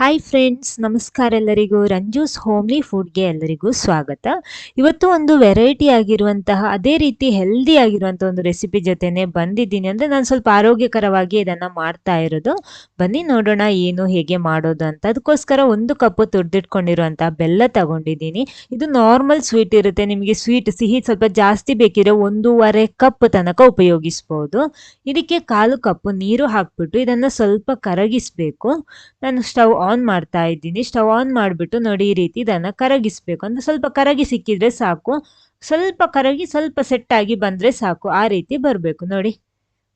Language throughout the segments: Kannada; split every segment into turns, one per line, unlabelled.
ಹಾಯ್ ಫ್ರೆಂಡ್ಸ್ ನಮಸ್ಕಾರ ಎಲ್ಲರಿಗೂ. ರಂಜೂಸ್ ಹೋಮ್ಲಿ ಫುಡ್ಗೆ ಎಲ್ಲರಿಗೂ ಸ್ವಾಗತ. ಇವತ್ತು ಒಂದು ವೆರೈಟಿ ಆಗಿರುವಂತಹ, ಅದೇ ರೀತಿ ಹೆಲ್ದಿ ಆಗಿರುವಂಥ ಒಂದು ರೆಸಿಪಿ ಜೊತೆನೆ ಬಂದಿದ್ದೀನಿ. ಅಂದರೆ ನಾನು ಸ್ವಲ್ಪ ಆರೋಗ್ಯಕರವಾಗಿ ಇದನ್ನು ಮಾಡ್ತಾ ಇರೋದು. ಬನ್ನಿ ನೋಡೋಣ ಏನು ಹೇಗೆ ಮಾಡೋದು ಅಂತ. ಅದಕ್ಕೋಸ್ಕರ ಒಂದು ಕಪ್ಪು ತುರ್ದಿಟ್ಕೊಂಡಿರುವಂತಹ ಬೆಲ್ಲ ತಗೊಂಡಿದ್ದೀನಿ. ಇದು ನಾರ್ಮಲ್ ಸ್ವೀಟ್ ಇರುತ್ತೆ. ನಿಮಗೆ ಸ್ವೀಟ್ ಸಿಹಿ ಸ್ವಲ್ಪ ಜಾಸ್ತಿ ಬೇಕಿದ್ರೆ ಒಂದೂವರೆ ಕಪ್ ತನಕ ಉಪಯೋಗಿಸ್ಬೋದು. ಇದಕ್ಕೆ ಕಾಲು ಕಪ್ ನೀರು ಹಾಕ್ಬಿಟ್ಟು ಇದನ್ನು ಸ್ವಲ್ಪ ಕರಗಿಸಬೇಕು. ನಾನು ಸ್ಟವ್ ಮಾಡ್ತಾ ಇದ್ದೀನಿ. ಸ್ಟವ್ ಆನ್ ಮಾಡಿಬಿಟ್ಟು ನೋಡಿ ಈ ರೀತಿ ಇದನ್ನು ಕರಗಿಸ್ಬೇಕು. ಅಂದರೆ ಸ್ವಲ್ಪ ಕರಗಿ ಸಿಕ್ಕಿದ್ರೆ ಸಾಕು. ಸ್ವಲ್ಪ ಕರಗಿ ಸ್ವಲ್ಪ ಸೆಟ್ ಆಗಿ ಬಂದರೆ ಸಾಕು. ಆ ರೀತಿ ಬರಬೇಕು. ನೋಡಿ.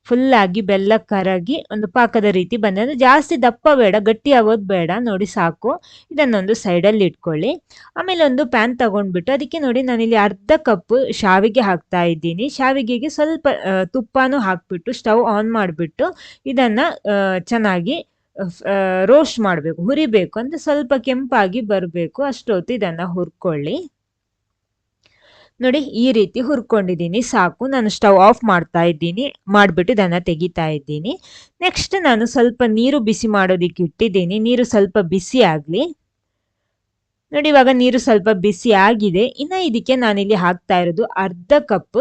ಫುಲ್ಲಾಗಿ ಬೆಲ್ಲ ಕರಗಿ ಒಂದು ಪಾಕದ ರೀತಿ ಬಂದರೆ ಅಂದರೆ ಜಾಸ್ತಿ ದಪ್ಪ ಬೇಡ ಗಟ್ಟಿ ಆಗೋದು ಬೇಡ. ನೋಡಿ ಸಾಕು. ಇದನ್ನೊಂದು ಸೈಡಲ್ಲಿ ಇಟ್ಕೊಳ್ಳಿ. ಆಮೇಲೆ ಒಂದು ಪ್ಯಾನ್ ತಗೊಂಡ್ಬಿಟ್ಟು ಅದಕ್ಕೆ ನೋಡಿ ನಾನಿಲ್ಲಿ ಅರ್ಧ ಕಪ್ ಶಾವಿಗೆ ಹಾಕ್ತಾ ಇದ್ದೀನಿ. ಶಾವಿಗೆಗೆ ಸ್ವಲ್ಪ ತುಪ್ಪನೂ ಹಾಕ್ಬಿಟ್ಟು, ಸ್ಟವ್ ಆನ್ ಮಾಡಿಬಿಟ್ಟು ಇದನ್ನು ಚೆನ್ನಾಗಿ ರೋಸ್ಟ್ ಮಾಡಬೇಕು, ಹುರಿಬೇಕು, ಅಂದ್ರೆ ಸ್ವಲ್ಪ ಕೆಂಪಾಗಿ ಬರಬೇಕು. ಅಷ್ಟೊತ್ತು ಇದನ್ನು ಹುರ್ಕೊಳ್ಳಿ. ನೋಡಿ, ಈ ರೀತಿ ಹುರ್ಕೊಂಡಿದ್ದೀನಿ, ಸಾಕು. ನಾನು ಸ್ಟವ್ ಆಫ್ ಮಾಡ್ತಾ ಇದ್ದೀನಿ, ಮಾಡಿಬಿಟ್ಟು ಇದನ್ನು ತೆಗಿತಾ ಇದ್ದೀನಿ. ನೆಕ್ಸ್ಟ್ ನಾನು ಸ್ವಲ್ಪ ನೀರು ಬಿಸಿ ಮಾಡೋದಕ್ಕೆ ಇಟ್ಟಿದ್ದೀನಿ. ನೀರು ಸ್ವಲ್ಪ ಬಿಸಿ ಆಗಲಿ. ನೋಡಿ, ಇವಾಗ ನೀರು ಸ್ವಲ್ಪ ಬಿಸಿ ಆಗಿದೆ. ಇನ್ನು ಇದಕ್ಕೆ ನಾನಿಲ್ಲಿ ಹಾಕ್ತಾ ಇರೋದು ಅರ್ಧ ಕಪ್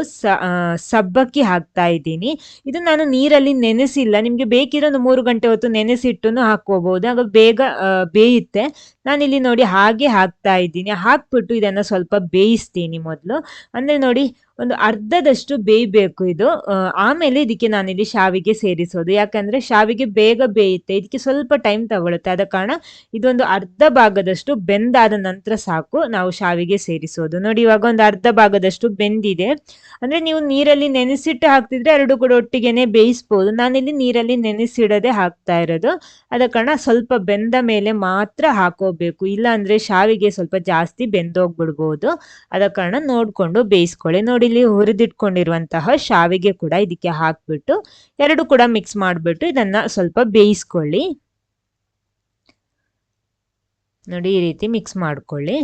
ಸಬ್ಬಕ್ಕಿ ಹಾಕ್ತಾ ಇದ್ದೀನಿ. ಇದು ನಾನು ನೀರಲ್ಲಿ ನೆನೆಸಿಲ್ಲ. ನಿಮಗೆ ಬೇಕಿರೋ ಒಂದು ಮೂರು ಗಂಟೆ ಹೊತ್ತು ನೆನೆಸಿಟ್ಟು ಹಾಕೋಬಹುದು ಆಗ ಬೇಗ ಬೇಯುತ್ತೆ. ನಾನಿಲ್ಲಿ ನೋಡಿ ಹಾಗೆ ಹಾಕ್ತಾ ಇದ್ದೀನಿ. ಹಾಕ್ಬಿಟ್ಟು ಇದನ್ನು ಸ್ವಲ್ಪ ಬೇಯಿಸ್ತೀನಿ ಮೊದಲು. ಅಂದರೆ ನೋಡಿ ಒಂದು ಅರ್ಧದಷ್ಟು ಬೇಯಬೇಕು ಇದು. ಆಮೇಲೆ ಇದಕ್ಕೆ ನಾನಿಲ್ಲಿ ಶಾವಿಗೆ ಸೇರಿಸೋದು. ಯಾಕಂದರೆ ಶಾವಿಗೆ ಬೇಗ ಬೇಯುತ್ತೆ. ಇದಕ್ಕೆ ಸ್ವಲ್ಪ ಟೈಮ್ ತಗೊಳುತ್ತೆ. ಆದ ಕಾರಣ ಇದೊಂದು ಅರ್ಧ ಭಾಗದಷ್ಟು ಬೆಂದಾದ ನಂತರ ಸಾಕು ನಾವು ಶಾವಿಗೆ ಸೇರಿಸೋದು. ನೋಡಿ ಇವಾಗ ಒಂದು ಅರ್ಧ ಭಾಗದಷ್ಟು ಬೆಂದಿದೆ. ಅಂದರೆ ನೀವು ನೀರಲ್ಲಿ ನೆನೆಸಿಟ್ಟು ಹಾಕ್ತಿದ್ರೆ ಎರಡು ಕೂಡ ಒಟ್ಟಿಗೆನೆ ಬೇಯಿಸ್ಬೋದು. ನಾನಿಲ್ಲಿ ನೀರಲ್ಲಿ ನೆನೆಸಿಡದೆ ಹಾಕ್ತಾ ಇರೋದು. ಆದ ಕಾರಣ ಸ್ವಲ್ಪ ಬೆಂದ ಮೇಲೆ ಮಾತ್ರ ಹಾಕೋಬೇಕು ಇಲ್ಲ ಅಂದರೆ ಶಾವಿಗೆ ಸ್ವಲ್ಪ ಜಾಸ್ತಿ ಬೆಂದೋಗ್ಬಿಡ್ಬೋದು. ಅದ ಕಾರಣ ನೋಡಿಕೊಂಡು ಬೇಯಿಸ್ಕೊಳ್ಳಿ. ನೋಡಿ ಇಲ್ಲಿ ಹುರಿದಿಟ್ಕೊಂಡಿರುವಂತಹ ಶಾವಿಗೆ ಕೂಡ ಇದಕ್ಕೆ ಹಾಕ್ಬಿಟ್ಟು ಎರಡು ಕೂಡ ಮಿಕ್ಸ್ ಮಾಡಿಬಿಟ್ಟು ಇದನ್ನು ಸ್ವಲ್ಪ ಬೇಯಿಸ್ಕೊಳ್ಳಿ. ನೋಡಿ ಈ ರೀತಿ ಮಿಕ್ಸ್ ಮಾಡ್ಕೊಳ್ಳಿ.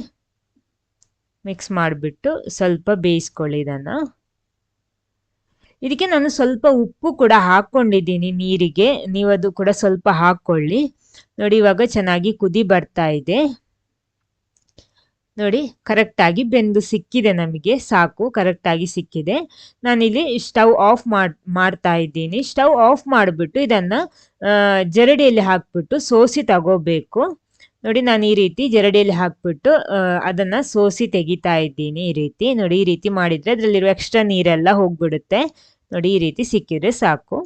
ಮಿಕ್ಸ್ ಮಾಡಿಬಿಟ್ಟು ಸ್ವಲ್ಪ ಬೇಯಿಸ್ಕೊಳ್ಳಿ ಇದನ್ನು. ಇದಕ್ಕೆ ನಾನು ಸ್ವಲ್ಪ ಉಪ್ಪು ಕೂಡ ಹಾಕ್ಕೊಂಡಿದ್ದೀನಿ ನೀರಿಗೆ. ನೀವು ಅದು ಕೂಡ ಸ್ವಲ್ಪ ಹಾಕ್ಕೊಳ್ಳಿ. ನೋಡಿ, ಇವಾಗ ಚೆನ್ನಾಗಿ ಕುದಿ ಬರ್ತಾ ಇದೆ. ನೋಡಿ ಕರೆಕ್ಟಾಗಿ ಬೆಂದು ಸಿಕ್ಕಿದೆ ನಮಗೆ. ಸಾಕು ಕರೆಕ್ಟಾಗಿ ಸಿಕ್ಕಿದೆ. ನಾನಿಲ್ಲಿ ಸ್ಟವ್ ಆಫ್ ಮಾಡ್, ಮಾಡ್ತಾ ಇದ್ದೀನಿ. ಸ್ಟವ್ ಆಫ್ ಮಾಡಿಬಿಟ್ಟು ಇದನ್ನು ಜರಡಿಯಲ್ಲಿ ಹಾಕ್ಬಿಟ್ಟು ಸೋಸಿ ತಗೋಬೇಕು. ನೋಡಿ, ನಾನು ಈ ರೀತಿ ಜರಡಿಯಲ್ಲಿ ಹಾಕ್ಬಿಟ್ಟು ಅದನ್ನು ಸೋಸಿ ತೆಗಿತಾ ಇದ್ದೀನಿ ಈ ರೀತಿ. ನೋಡಿ, ಈ ರೀತಿ ಮಾಡಿದರೆ ಅದರಲ್ಲಿರುವ ಎಕ್ಸ್ಟ್ರಾ ನೀರೆಲ್ಲ ಹೋಗ್ಬಿಡುತ್ತೆ. ನೋಡಿ, ಈ ರೀತಿ ಸಿಕ್ಕಿದ್ರೆ ಸಾಕು.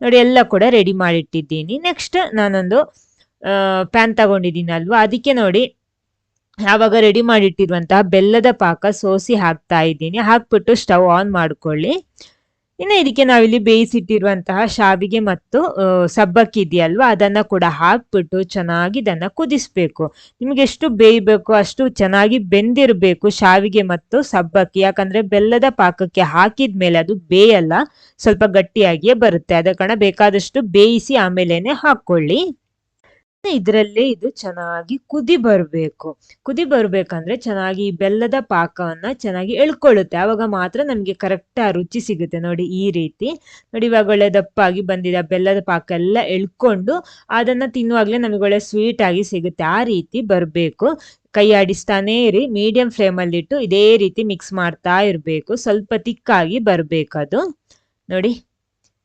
ನೋಡಿ, ಎಲ್ಲ ಕೂಡ ರೆಡಿ ಮಾಡಿಟ್ಟಿದ್ದೀನಿ. ನೆಕ್ಸ್ಟ್ ನಾನೊಂದು ಪ್ಯಾನ್ ತಗೊಂಡಿದ್ದೀನಲ್ವಾ? ಅದಕ್ಕೆ ನೋಡಿ ಆವಾಗ ರೆಡಿ ಮಾಡಿಟ್ಟಿರುವಂತಹ ಬೆಲ್ಲದ ಪಾಕ ಸೋಸಿ ಹಾಕ್ತಾ ಇದ್ದೀನಿ. ಹಾಕ್ಬಿಟ್ಟು ಸ್ಟವ್ ಆನ್ ಮಾಡ್ಕೊಳ್ಳಿ. ಇನ್ನು ಇದಕ್ಕೆ ನಾವಿಲ್ಲಿ ಬೇಯಿಸಿಟ್ಟಿರುವಂತಹ ಶಾವಿಗೆ ಮತ್ತು ಸಬ್ಬಕ್ಕಿ ಇದೆಯಲ್ವಾ, ಅದನ್ನ ಕೂಡ ಹಾಕ್ಬಿಟ್ಟು ಚೆನ್ನಾಗಿ ಇದನ್ನು ಕುದಿಸ್ಬೇಕು. ನಿಮಗೆ ಎಷ್ಟು ಬೇಯಬೇಕು, ಅಷ್ಟು ಚೆನ್ನಾಗಿ ಬೆಂದಿರಬೇಕು ಶಾವಿಗೆ ಮತ್ತು ಸಬ್ಬಕ್ಕಿ. ಯಾಕಂದ್ರೆ ಬೆಲ್ಲದ ಪಾಕಕ್ಕೆ ಹಾಕಿದ ಮೇಲೆ ಅದು ಬೇಯಲ್ಲ, ಸ್ವಲ್ಪ ಗಟ್ಟಿಯಾಗಿಯೇ ಬರುತ್ತೆ. ಅದ ಕಾರಣ ಬೇಕಾದಷ್ಟು ಬೇಯಿಸಿ ಆಮೇಲೆ ಹಾಕೊಳ್ಳಿ ಇದರಲ್ಲೇ ಇದು ಚೆನ್ನಾಗಿ ಕುದಿ ಬರಬೇಕು. ಕುದಿ ಬರಬೇಕಂದ್ರೆ ಚೆನ್ನಾಗಿ ಈ ಬೆಲ್ಲದ ಪಾಕವನ್ನ ಚೆನ್ನಾಗಿ ಎಳ್ಕೊಳ್ಳುತ್ತೆ. ಆವಾಗ ಮಾತ್ರ ನಮಗೆ ಕರೆಕ್ಟ್ ಆ ರುಚಿ ಸಿಗುತ್ತೆ. ನೋಡಿ ಈ ರೀತಿ. ನೋಡಿ ಇವಾಗ ಒಳ್ಳೆ ದಪ್ಪಾಗಿ ಬಂದಿದೆ. ಬೆಲ್ಲದ ಪಾಕ ಎಲ್ಲ ಎಳ್ಕೊಂಡು ಅದನ್ನ ತಿನ್ನುವಾಗಲೇ ನಮಗೆ ಒಳ್ಳೆ ಸ್ವೀಟ್ ಆಗಿ ಸಿಗುತ್ತೆ. ಆ ರೀತಿ ಬರಬೇಕು. ಕೈ ಆಡಿಸ್ತಾನೇ ಇರಿ ಮೀಡಿಯಂ ಫ್ಲೇಮಲ್ಲಿಟ್ಟು ಇದೇ ರೀತಿ ಮಿಕ್ಸ್ ಮಾಡ್ತಾ ಇರಬೇಕು. ಸ್ವಲ್ಪ ತಿಕ್ಕಾಗಿ ಬರಬೇಕದು. ನೋಡಿ.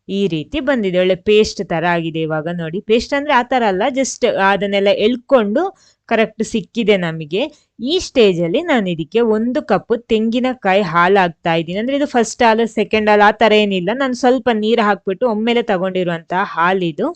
ಈ ರೀತಿ ಬಂದಿದೆ. ಒಳ್ಳೆ ಪೇಸ್ಟ್ ತರ ಆಗಿದೆ ಇವಾಗ ನೋಡಿ. ಪೇಸ್ಟ್ ಅಂದ್ರೆ ಆ ತರ ಅಲ್ಲ ಜಸ್ಟ್ ಅದನ್ನೆಲ್ಲ ಎಳ್ಕೊಂಡು ಕರೆಕ್ಟ್ ಸಿಕ್ಕಿದೆ ನಮಗೆ. ಈ ಸ್ಟೇಜಲ್ಲಿ ನಾನು ಇದಕ್ಕೆ ಒಂದು ಕಪ್ ತೆಂಗಿನಕಾಯಿ ಹಾಲು ಹಾಕ್ತಾ ಇದ್ದೀನಿ. ಅಂದ್ರೆ ಇದು ಫಸ್ಟ್ ಹಾಲು ಸೆಕೆಂಡ್ ಹಾಲು, ಆ ಥರ ಏನಿಲ್ಲ. ನಾನು ಸ್ವಲ್ಪ ನೀರು ಹಾಕ್ಬಿಟ್ಟು ಒಮ್ಮೆಲೆ ತಗೊಂಡಿರುವಂತಹ ಹಾಲಿದು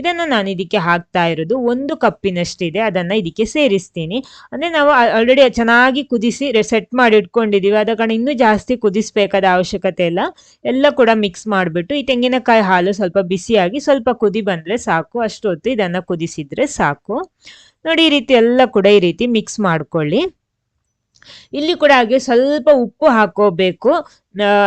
ಇದನ್ನು ನಾನು ಇದಕ್ಕೆ ಹಾಕ್ತಾ ಇರೋದು. ಒಂದು ಕಪ್ಪಿನಷ್ಟಿದೆ, ಅದನ್ನು ಇದಕ್ಕೆ ಸೇರಿಸ್ತೀನಿ. ಅಂದರೆ ನಾವು ಆಲ್ರೆಡಿ ಚೆನ್ನಾಗಿ ಕುದಿಸಿ ಸೆಟ್ ಮಾಡಿ ಇಟ್ಕೊಂಡಿದ್ದೀವಿ ಆದ ಕಾರಣ ಇನ್ನೂ ಜಾಸ್ತಿ ಕುದಿಸ್ಬೇಕಾದ ಅವಶ್ಯಕತೆ ಇಲ್ಲ. ಎಲ್ಲ ಕೂಡ ಮಿಕ್ಸ್ ಮಾಡಿಬಿಟ್ಟು ಈ ತೆಂಗಿನಕಾಯಿ ಹಾಲು ಸ್ವಲ್ಪ ಬಿಸಿಯಾಗಿ ಸ್ವಲ್ಪ ಕುದಿ ಬಂದರೆ ಸಾಕು. ಅಷ್ಟೊತ್ತು ಇದನ್ನು ಕುದಿಸಿದರೆ ಸಾಕು. ನೋಡಿ ಈ ರೀತಿ ಎಲ್ಲ ಕೂಡ ಈ ರೀತಿ ಮಿಕ್ಸ್ ಮಾಡ್ಕೊಳ್ಳಿ. ಇಲ್ಲಿ ಕೂಡ ಹಾಗೆ ಸ್ವಲ್ಪ ಉಪ್ಪು ಹಾಕೋಬೇಕು.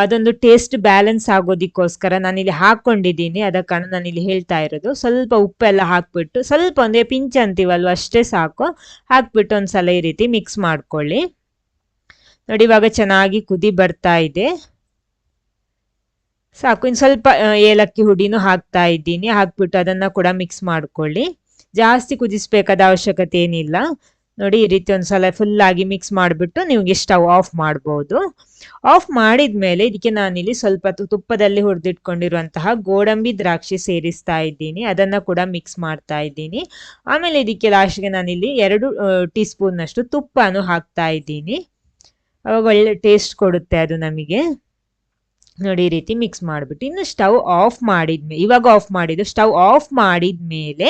ಅದೊಂದು ಟೇಸ್ಟ್ ಬ್ಯಾಲೆನ್ಸ್ ಆಗೋದಕ್ಕೋಸ್ಕರ ನಾನಿಲ್ಲಿ ಹಾಕ್ಕೊಂಡಿದ್ದೀನಿ. ಅದ ಕಾರಣ ನಾನಿಲ್ಲಿ ಹೇಳ್ತಾ ಇರೋದು. ಸ್ವಲ್ಪ ಉಪ್ಪೆಲ್ಲ ಹಾಕ್ಬಿಟ್ಟು, ಸ್ವಲ್ಪ ಒಂದೇ ಪಿಂಚ್ ಅಂತೀವಲ್ವ ಅಷ್ಟೇ ಸಾಕು. ಹಾಕ್ಬಿಟ್ಟು ಒಂದ್ಸಲ ಈ ರೀತಿ ಮಿಕ್ಸ್ ಮಾಡ್ಕೊಳ್ಳಿ. ನೋಡಿ, ಇವಾಗ ಚೆನ್ನಾಗಿ ಕುದಿ ಬರ್ತಾ ಇದೆ. ಸಾಕು. ಇನ್ನು ಸ್ವಲ್ಪ ಏಲಕ್ಕಿ ಹುಡಿನೂ ಹಾಕ್ತಾ ಇದ್ದೀನಿ. ಹಾಕ್ಬಿಟ್ಟು ಅದನ್ನ ಕೂಡ ಮಿಕ್ಸ್ ಮಾಡ್ಕೊಳ್ಳಿ. ಜಾಸ್ತಿ ಕುದಿಸ್ಬೇಕಾದ ಅವಶ್ಯಕತೆ ಏನಿಲ್ಲ. ನೋಡಿ, ಈ ರೀತಿ ಒಂದ್ಸಲ ಫುಲ್ ಆಗಿ ಮಿಕ್ಸ್ ಮಾಡಿಬಿಟ್ಟು ನಿಮಗೆ ಸ್ಟವ್ ಆಫ್ ಮಾಡ್ಬೋದು. ಆಫ್ ಮಾಡಿದ ಮೇಲೆ ಇದಕ್ಕೆ ನಾನಿಲ್ಲಿ ಸ್ವಲ್ಪ ತುಪ್ಪದಲ್ಲಿ ಹುರಿದಿಟ್ಕೊಂಡಿರುವಂತಹ ಗೋಡಂಬಿ ದ್ರಾಕ್ಷಿ ಸೇರಿಸ್ತಾ ಇದ್ದೀನಿ. ಅದನ್ನ ಕೂಡ ಮಿಕ್ಸ್ ಮಾಡ್ತಾ ಇದ್ದೀನಿ. ಆಮೇಲೆ ಇದಕ್ಕೆ ಲಾಸ್ಟ್ಗೆ ನಾನಿಲ್ಲಿ ಎರಡು ಟೀ ಸ್ಪೂನ್ನಷ್ಟು ತುಪ್ಪನೂ ಹಾಕ್ತಾ ಇದ್ದೀನಿ. ಅವಾಗ ಒಳ್ಳೆ ಟೇಸ್ಟ್ ಕೊಡುತ್ತೆ ಅದು ನಮಗೆ. ನೋಡಿ ಈ ರೀತಿ ಮಿಕ್ಸ್ ಮಾಡಿಬಿಟ್ಟು ಇನ್ನು ಸ್ಟವ್ ಆಫ್ ಮಾಡಿದ್ಮೇಲೆ ಇವಾಗ ಆಫ್ ಮಾಡಿದ್ದು ಸ್ಟವ್ ಆಫ್ ಮಾಡಿದ್ಮೇಲೆ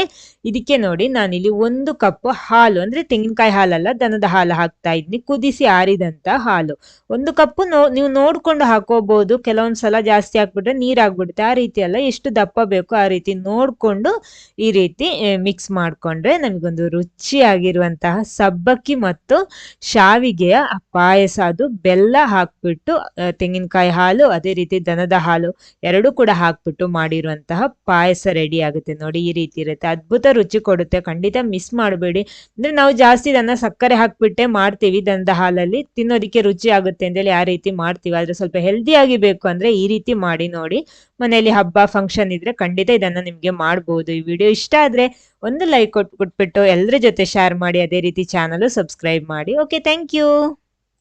ಇದಕ್ಕೆ ನೋಡಿ ನಾನಿಲ್ಲಿ ಒಂದು ಕಪ್ ಹಾಲು, ಅಂದರೆ ತೆಂಗಿನಕಾಯಿ ಹಾಲಲ್ಲ, ದನದ ಹಾಲು ಹಾಕ್ತಾ ಇದ್ನಿ, ಕುದಿಸಿ ಆರಿದಂಥ ಹಾಲು. ಒಂದು ಕಪ್ಪು ನೋ, ನೀವು ನೋಡ್ಕೊಂಡು ಹಾಕೋಬಹುದು ಕೆಲವೊಂದು ಸಲ ಜಾಸ್ತಿ ಹಾಕ್ಬಿಟ್ರೆ ನೀರು ಆಗ್ಬಿಡುತ್ತೆ. ಆ ರೀತಿ ಅಲ್ಲ, ಎಷ್ಟು ದಪ್ಪ ಬೇಕು ಆ ರೀತಿ ನೋಡಿಕೊಂಡು ಈ ರೀತಿ ಮಿಕ್ಸ್ ಮಾಡ್ಕೊಂಡ್ರೆ ನಮಗೊಂದು ರುಚಿಯಾಗಿರುವಂತಹ ಸಬ್ಬಕ್ಕಿ ಮತ್ತು ಶಾವಿಗೆಯ ಪಾಯಸ, ಅದು ಬೆಲ್ಲ ಹಾಕ್ಬಿಟ್ಟು ತೆಂಗಿನಕಾಯಿ ಹಾಲು, ಅದೇ ರೀತಿ ದನದ ಹಾಲು ಎರಡೂ ಕೂಡ ಹಾಕ್ಬಿಟ್ಟು ಮಾಡಿರುವಂತಹ ಪಾಯಸ ರೆಡಿ ಆಗುತ್ತೆ. ನೋಡಿ ಈ ರೀತಿ ಇರುತ್ತೆ. ಅದ್ಭುತ ರುಚಿ ಕೊಡುತ್ತೆ. ಖಂಡಿತ ಮಿಸ್ ಮಾಡಬೇಡಿ. ಅಂದ್ರೆ ನಾವು ಜಾಸ್ತಿ ದನ ಸಕ್ಕರೆ ಹಾಕ್ಬಿಟ್ಟೆ ಮಾಡ್ತೀವಿ ದನದ ಹಾಲಲ್ಲಿ. ತಿನ್ನೋದಕ್ಕೆ ರುಚಿ ಆಗುತ್ತೆ ಅಂತೇಳಿ ಆ ರೀತಿ ಮಾಡ್ತೀವಿ. ಆದ್ರೆ ಸ್ವಲ್ಪ ಹೆಲ್ದಿ ಆಗಿ ಬೇಕು ಅಂದ್ರೆ ಈ ರೀತಿ ಮಾಡಿ ನೋಡಿ. ಮನೆಯಲ್ಲಿ ಹಬ್ಬ ಫಂಕ್ಷನ್ ಇದ್ರೆ ಖಂಡಿತ ಇದನ್ನ ನಿಮ್ಗೆ ಮಾಡ್ಬೋದು. ಈ ವಿಡಿಯೋ ಇಷ್ಟ ಆದ್ರೆ ಒಂದು ಲೈಕ್ ಕೊಟ್ಬಿಟ್ಬಿಟ್ಟು ಎಲ್ಲರ ಜೊತೆ ಶೇರ್ ಮಾಡಿ. ಅದೇ ರೀತಿ ಚಾನಲ್ ಸಬ್ಸ್ಕ್ರೈಬ್ ಮಾಡಿ. Okay thank you